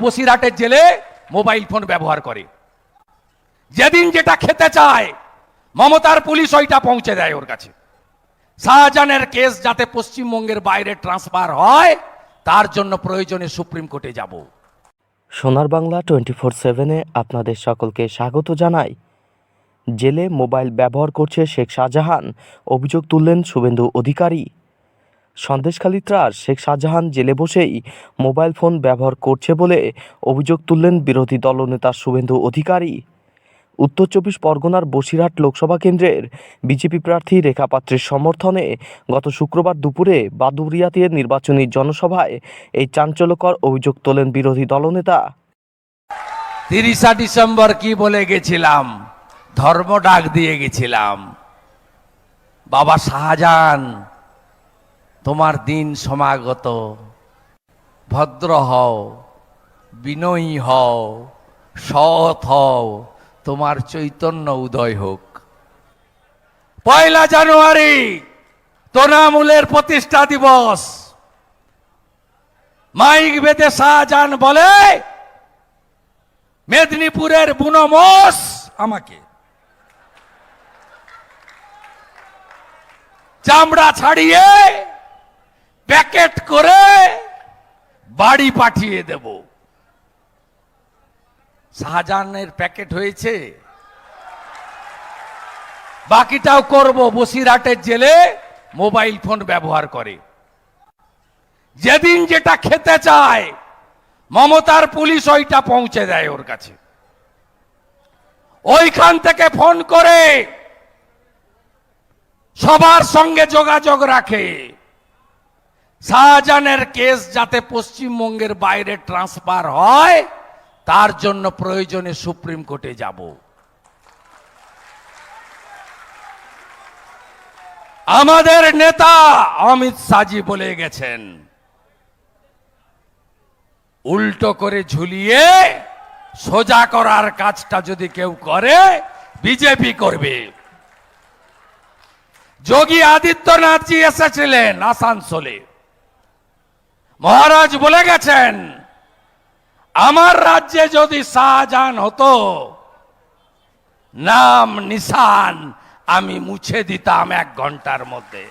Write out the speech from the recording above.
বসিরহাটের জেলে mobile phone ব্যবহার করে। যেদিন যেটা খেতে চায়, মমতার পুলিশ ওইটা পৌঁছে দেয় ওর কাছে। শাহজাহানের কেস যাতে পশ্চিমবঙ্গের বাইরে ট্রান্সফার হয়, তার জন্য প্রয়োজনে সুপ্রিম কোর্টে যাব। সোনার বাংলা টোয়েন্টি ফোর সেভেনে আপনাদের সকলকে স্বাগত জানাই। জেলে মোবাইল ব্যবহার করছে শেখ শাহজাহান। অভিযোগ তুললেন শুভেন্দু অধিকারী। সন্দেশখালী ত্রাস শেখ শাহজাহান জেলে বসেই মোবাইল ফোন ব্যবহার করছে বলে অভিযোগ তুললেন বিরোধী দলনেতা শুভেন্দু অধিকারী। উত্তর চব্বিশ পরগনার বসিরহাট লোকসভা কেন্দ্রের বিজেপি প্রার্থী রেখা পাত্রের সমর্থনে গত শুক্রবার দুপুরে বাদুরিয়াতে নির্বাচনী জনসভায় এই চাঞ্চল্যকর অভিযোগ তোলেন বিরোধী দলনেতা। তিরিশা ডিসেম্বর কি বলে গেছিলাম? ধর্ম ডাক দিয়ে গেছিলাম। বাবা শাহজাহান তোমার দিন সমাগত। ভদ্র হও, বিনয়ী হও, সৎ হও, তোমার চৈতন্য উদয় হোক। পয়লা জানুয়ারি তোনামূলের প্রতিষ্ঠা দিবস। মাইক বেদে শাহজাহান বলে, মেদিনীপুরের বুনমোস আমাকে। চামড়া ছাড়িয়ে প্যাকেট করে বাড়ি পাঠিয়ে দেব। শাহজাহানের প্যাকেট হয়েছে। বাকিটাও করব বসিরহাটের জেলে, মোবাইল ফোন ব্যবহার করে। যেদিন যেটা খেতে চায়, মমতার পুলিশ ওইটা পৌঁছে দেয় ওর কাছে। ওইখান থেকে ফোন করে সবার সঙ্গে যোগাযোগ রাখে। শাহজাহানের কেস যাতে পশ্চিমবঙ্গের বাইরে ট্রান্সফার হয়, তার জন্য প্রয়োজনে সুপ্রিম কোর্টে যাব। আমাদের নেতা অমিত শাহজি বলে গেছেন, উল্টো করে ঝুলিয়ে সোজা করার কাজটা যদি কেউ করে, বিজেপি করবে। যোগী আদিত্যনাথজি এসেছিলেন আসানসোলে। মহারাজ বলে গেছেন, আমার রাজ্যে যদি শাহজাহান হতো, নাম নিশান আমি মুছে দিতাম এক ঘণ্টার মধ্যে।